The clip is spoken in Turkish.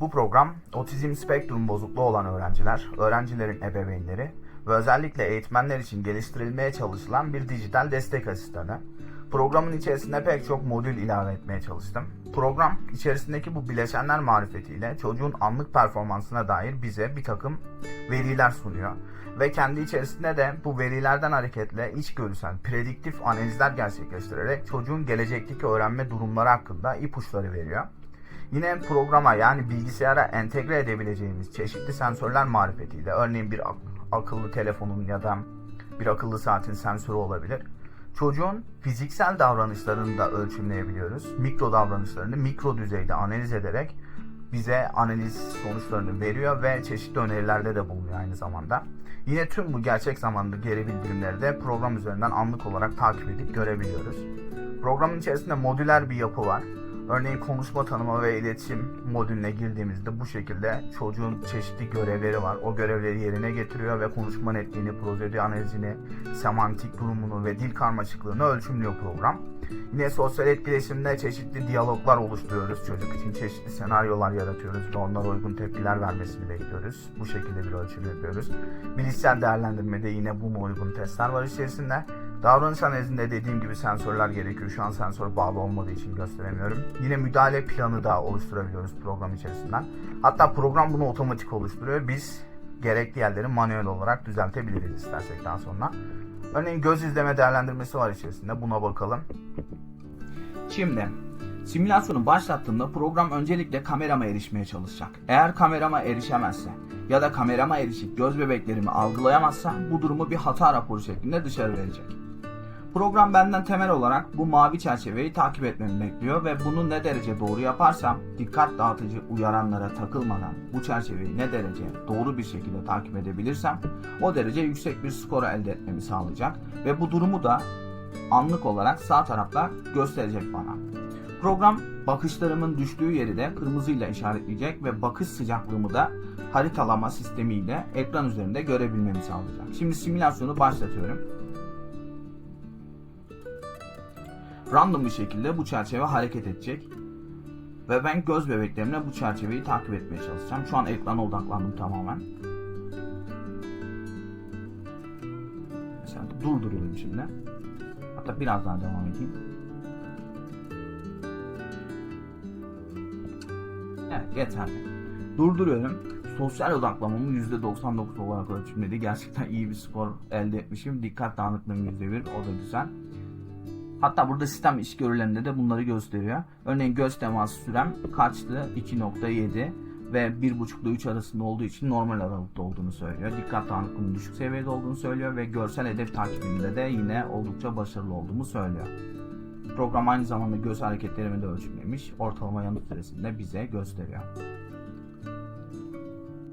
Bu program otizm spektrum bozukluğu olan öğrenciler, öğrencilerin ebeveynleri ve özellikle eğitmenler için geliştirilmeye çalışılan bir dijital destek asistanı. Programın içerisinde pek çok modül ilave etmeye çalıştım. Program içerisindeki bu bileşenler marifetiyle çocuğun anlık performansına dair bize bir takım veriler sunuyor. Ve kendi içerisinde de bu verilerden hareketle içgörüsel, prediktif analizler gerçekleştirerek çocuğun gelecekteki öğrenme durumları hakkında ipuçları veriyor. Yine programa yani bilgisayara entegre edebileceğimiz çeşitli sensörler marifetiyle örneğin bir ak- akıllı telefonun ya da bir akıllı saatin sensörü olabilir. Çocuğun fiziksel davranışlarını da ölçümleyebiliyoruz. Mikro davranışlarını mikro düzeyde analiz ederek bize analiz sonuçlarını veriyor ve çeşitli önerilerde de bulunuyor aynı zamanda. Yine tüm bu gerçek zamanlı geri bildirimleri de program üzerinden anlık olarak takip edip görebiliyoruz. Programın içerisinde modüler bir yapı var. Örneğin konuşma tanıma ve iletişim modülüne girdiğimizde bu şekilde çocuğun çeşitli görevleri var. O görevleri yerine getiriyor ve konuşma netliğini, prosedür analizini, semantik durumunu ve dil karmaşıklığını ölçümlüyor program. Yine sosyal etkileşimde çeşitli diyaloglar oluşturuyoruz. Çocuk için çeşitli senaryolar yaratıyoruz ve onlara uygun tepkiler vermesini bekliyoruz. Bu şekilde bir ölçüm yapıyoruz. Bilişsel değerlendirmede yine buna uygun testler var içerisinde. Davranış analizinde dediğim gibi sensörler gerekiyor. Şu an sensör bağlı olmadığı için gösteremiyorum. Yine müdahale planı da oluşturabiliyoruz program içerisinden. Hatta program bunu otomatik oluşturuyor. Biz gerekli yerleri manuel olarak düzeltebiliriz istersek daha sonra. Örneğin göz izleme değerlendirmesi var içerisinde. Buna bakalım. Şimdi simülasyonu başlattığımda program öncelikle kamerama erişmeye çalışacak. Eğer kamerama erişemezse ya da kamerama erişip göz bebeklerimi algılayamazsa bu durumu bir hata raporu şeklinde dışarı verecek. Program benden temel olarak bu mavi çerçeveyi takip etmemi bekliyor ve bunu ne derece doğru yaparsam dikkat dağıtıcı uyaranlara takılmadan bu çerçeveyi ne derece doğru bir şekilde takip edebilirsem o derece yüksek bir skor elde etmemi sağlayacak ve bu durumu da anlık olarak sağ tarafta gösterecek bana. Program bakışlarımın düştüğü yeri de kırmızıyla işaretleyecek ve bakış sıcaklığımı da haritalama sistemiyle ekran üzerinde görebilmemi sağlayacak. Şimdi simülasyonu başlatıyorum. Random bir şekilde bu çerçeve hareket edecek. Ve ben göz bebeklerimle bu çerçeveyi takip etmeye çalışacağım. Şu an ekrana odaklandım tamamen. Mesela durduruyorum şimdi. Hatta biraz daha devam edeyim. Evet yeterli. Durduruyorum. Sosyal odaklamamı %99 olarak ölçümledi. Gerçekten iyi bir skor elde etmişim. Dikkat dağınıklığım %1. O da güzel. Hatta burada sistem iş görülerinde de bunları gösteriyor. Örneğin göz teması sürem kaçtı? 2.7 ve 1.5 ile 3 arasında olduğu için normal aralıkta olduğunu söylüyor. Dikkat dağınıklığının düşük seviyede olduğunu söylüyor ve görsel hedef takibinde de yine oldukça başarılı olduğumu söylüyor. Program aynı zamanda göz hareketlerimi de ölçümlemiş. Ortalama yanıt süresini bize gösteriyor.